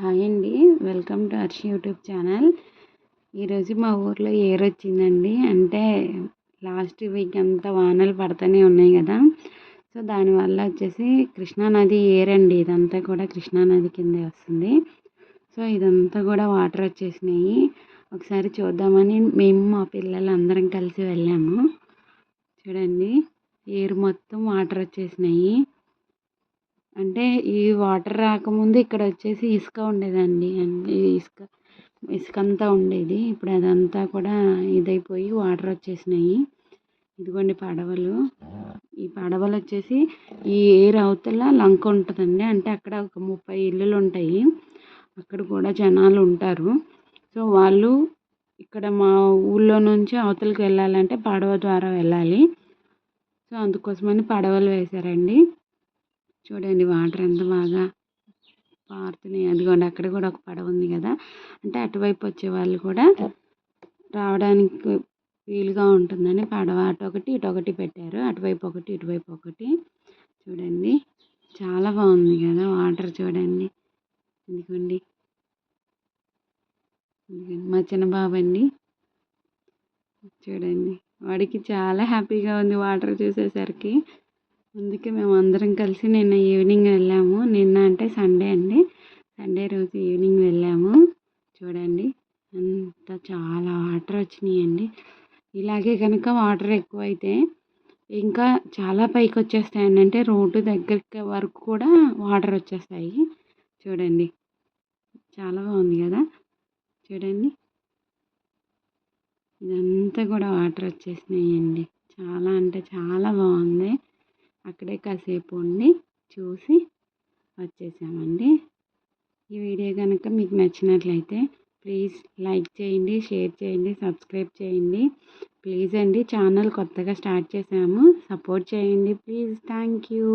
Hi అండి. Welcome to Harshi YouTube channel. ఈరోజు మా ఊర్లో ఏర్ వచ్చిందండి అంటే లాస్ట్ వీక్ అంతా వానలు పడుతూనే ఉన్నాయి కదా. సో దానివల్ల వచ్చేసి కృష్ణానది ఏర్ అండి ఇదంతా కూడా కృష్ణానది కిందే వస్తుంది. సో ఇదంతా కూడా వాటర్ వచ్చేసినాయి. ఒకసారి చూద్దామని మేము మా పిల్లలు అందరం కలిసి వెళ్ళాము. చూడండి ఏరు మొత్తం వాటర్ వచ్చేసినాయి. అంటే ఈ వాటర్ రాకముందు ఇక్కడ వచ్చేసి ఇసుక ఉండేదండి. ఇసుక ఇసుక అంతా ఉండేది. ఇప్పుడు అదంతా కూడా ఇదైపోయి వాటర్ వచ్చేసినాయి. ఇదిగోండి పడవలు. ఈ పడవలు వచ్చేసి ఈ ఏర్ అవతల లంక ఉంటుందండి. అంటే అక్కడ ఒక ముప్పై ఇల్లులు ఉంటాయి. అక్కడ కూడా జనాలు ఉంటారు. సో వాళ్ళు ఇక్కడ మా ఊళ్ళో నుంచి అవతలకి వెళ్ళాలంటే పడవ ద్వారా వెళ్ళాలి. సో అందుకోసమని పడవలు వేశారండి. చూడండి వాటర్ ఎంత బాగా పారుతున్నాయి. అదిగోండి అక్కడ కూడా ఒక పడవ ఉంది కదా. అంటే అటువైపు వచ్చే వాళ్ళు కూడా రావడానికి వీలుగా ఉంటుందని పడవ అటు ఒకటి ఇటు ఒకటి పెట్టారు. అటువైపు ఒకటి ఇటువైపు ఒకటి. చూడండి చాలా బాగుంది కదా వాటర్ చూడండి. ఇదిగోండి. మా చిన్న బాబు అండి చూడండి. వాడికి చాలా హ్యాపీగా ఉంది వాటర్ చూసేసరికి. అందుకే మేము అందరం కలిసి నిన్న ఈవినింగ్ వెళ్ళాము. నిన్న అంటే సండే అండి. సండే రోజు ఈవినింగ్ వెళ్ళాము. చూడండి అంత చాలా వాటర్ వచ్చినాయండి. ఇలాగే కనుక వాటర్ ఎక్కువైతే ఇంకా చాలా పైకి వచ్చేస్తాయండి. అంటే రోడ్డు దగ్గరికి వరకు కూడా వాటర్ వచ్చేస్తాయి. చూడండి చాలా బాగుంది కదా? చూడండి. ఇదంతా కూడా వాటర్ వచ్చేసినాయండి. చాలా అంటే చాలా బాగుంది. అక్కడే కాసేపు ఉండి చూసి వచ్చేసామండి. ఈ వీడియో కనుక మీకు నచ్చినట్లయితే ప్లీజ్ లైక్ చేయండి షేర్ చేయండి సబ్స్క్రైబ్ చేయండి. ప్లీజ్ అండి ఛానల్ కొత్తగా స్టార్ట్ చేసాము సపోర్ట్ చేయండి. Please thank you.